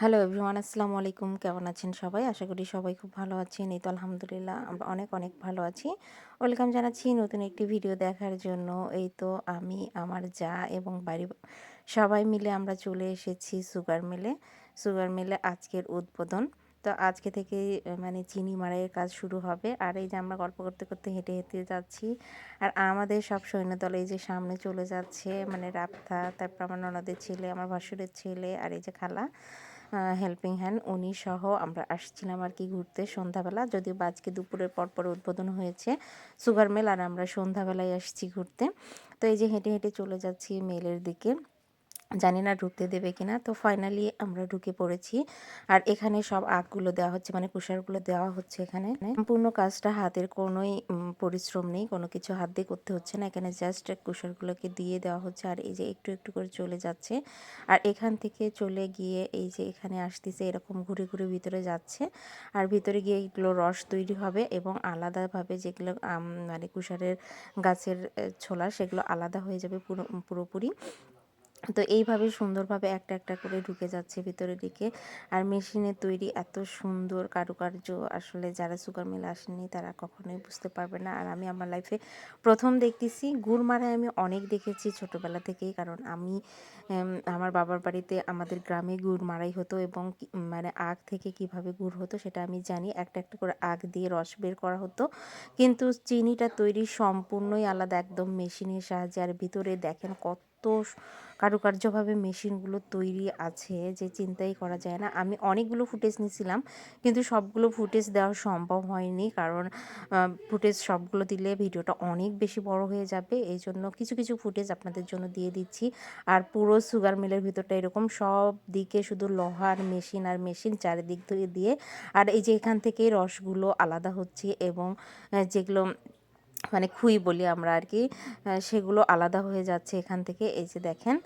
Hello everyone আসসালামু আলাইকুম কেমন আছেন সবাই? আশা করি সবাই খুব ভালো আছেন। এই তো আলহামদুলিল্লাহ, আমরা অনেক অনেক ভালো আছি। ওয়েলকাম জানাচ্ছি নতুন একটি ভিডিও দেখার জন্য। এই তো আমি, আমার যা এবং বাড়ি, সবাই মিলে আমরা চলে এসেছি সুগার মিলে। সুগার মিলে আজকের উদ্বোধন। তো আজকে থেকে মানে চিনি মারাইয়ের কাজ শুরু হবে। আর এই যে আমরা গল্প করতে করতে হেঁটে হেঁটে যাচ্ছি। আর আমাদের সব সৈন্যদল এই যে সামনে চলে যাচ্ছে। মানে রাপ্তা তারপর আমার ননদের ছেলে, আমার ভাসুরের ছেলে, আর এই যে খালা। হেল্পিং হ্যান্ড উনি সহ আমরা আসছিলাম আর কি ঘুরতে সন্ধ্যাবেলা। যদিও আজকে দুপুরের পরপর পর উদ্বোধন হয়েছে সুগার মেল আর আমরা সন্ধ্যাবেলায় আসছি ঘুরতে। তো এই যে হেঁটে হেঁটে চলে যাচ্ছি মেলের দিকে। জানি না ঢুকতে দেবে কিনা। তো ফাইনালি আমরা ঢুকে পড়েছি। আর এখানে সব আগগুলো দেওয়া হচ্ছে মানে কুষারগুলো দেওয়া হচ্ছে এখানে। সম্পূর্ণ কাজটা হাতের কোনোই পরিশ্রম নেই, কোনো কিছু হাত দিয়ে করতে হচ্ছে না। এখানে জাস্ট কুষারগুলোকে দিয়ে দেওয়া হচ্ছে, আর এই যে একটু একটু করে চলে যাচ্ছে। আর এখান থেকে চলে গিয়ে এই যে এখানে আসতেছে, এরকম ঘুরে ঘুরে ভিতরে যাচ্ছে। আর ভিতরে গিয়ে এগুলো রস তৈরি হবে এবং আলাদাভাবে যেগুলো মানে কুষারের গাছের ছোলা, সেগুলো আলাদা হয়ে যাবে পুরো, পুরোপুরি। তো এইভাবে সুন্দরভাবে একটা একটা করে ঢুকে যাচ্ছে ভিতরের দিকে। আর মেশিনের তৈরি এত সুন্দর কারুকার্য আসলে যারা সুগার মিল আসেনি তারা কখনোই বুঝতে পারবে না। আর আমি আমার লাইফে প্রথম দেখতেছি গুড় মারায় আমি অনেক দেখেছি ছোটোবেলা থেকেই। কারণ আমি আমার বাবার বাড়িতে আমাদের গ্রামে গুড় মারাই হতো এবং মানে আগ থেকে কীভাবে গুড় হতো সেটা আমি জানি। একটা একটা করে আগ দিয়ে রস বের করা হতো। কিন্তু চিনিটা তৈরি সম্পূর্ণই আলাদা, একদম মেশিনের সাহায্যে। আর ভিতরে দেখেন কত কারুকার্যভাবে মেশিনগুলো তৈরি আছে যে চিন্তাই করা যায় না। আমি অনেকগুলো ফুটেজ নিয়েছিলাম, কিন্তু সবগুলো ফুটেজ দেওয়া সম্ভব হয়নি কারণ ফুটেজ সবগুলো দিলে ভিডিওটা অনেক বেশি বড় হয়ে যাবে। এই জন্য কিছু কিছু ফুটেজ আপনাদের জন্য দিয়ে দিচ্ছি। আর পুরো সুগার মিলের ভিতরটা এরকম সব দিকে শুধু লোহার মেশিন আর মেশিন চারিদিক দিয়ে, আর এই যে এখান থেকে রসগুলো আলাদা হচ্ছে এবং যেগুলো মানে খুই বলি আমরা আর কি সেগুলো আলাদা হয়ে যাচ্ছে এখান থেকে, এই যে দেখেন।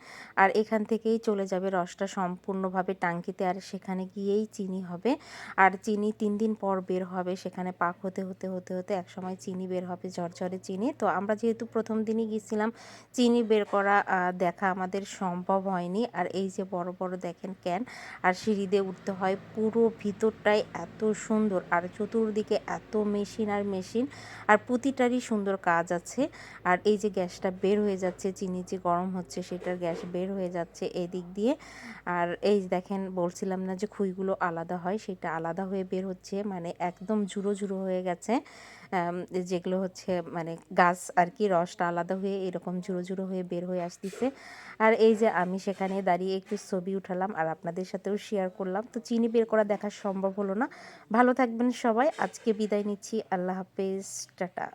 আর এখান থেকেই চলে যাবে রসটা সম্পূর্ণভাবে টাঙ্কিতে, আর সেখানে গিয়েই চিনি হবে। আর চিনি তিন দিন পর বের হবে, সেখানে পাক হতে হতে হতে হতে এক সময় চিনি বের হবে, ঝরঝরে চিনি। তো আমরা যেহেতু প্রথম দিনই গিয়েছিলাম, চিনি বের করা দেখা আমাদের সম্ভব হয়নি। আর এই যে বড় বড় দেখেন ক্যান, আর সিঁড়ি দিয়ে উঠতে হয়, পুরো ভিতরটাই এত সুন্দর, আর চতুর্দিকে এত মেশিন, আর মেশিন, আর প্রতিটারই সুন্দর কাজ আছে। আর এই যে গ্যাসটা বের হয়ে যাচ্ছে, চিনি যে গরম হচ্ছে, সেটার গ্যাস বের হয়ে যাচ্ছে এদিক দিয়ে। আর এই দেখেন, বলছিলাম না যে খুইগুলো আলাদা হয়, সেটা আলাদা হয়ে বের হচ্ছে মানে একদম জুড়ো জুড়ো হয়ে গেছে। যেগুলো হচ্ছে মানে গাছ আর কি, রসটা আলাদা হয়ে এরকম জুড়ো জুড়ো হয়ে বের হয়ে আসতেছে। আর এই যে আমি সেখানে দাঁড়িয়ে একটু ছবি উঠালাম, আর আপনাদের সাথেও শেয়ার করলাম। তো চিনি বের করা দেখা সম্ভব হলো না। ভালো থাকবেন সবাই। আজকে বিদায় নিচ্ছি। আল্লাহ হাফেজ। টাটা।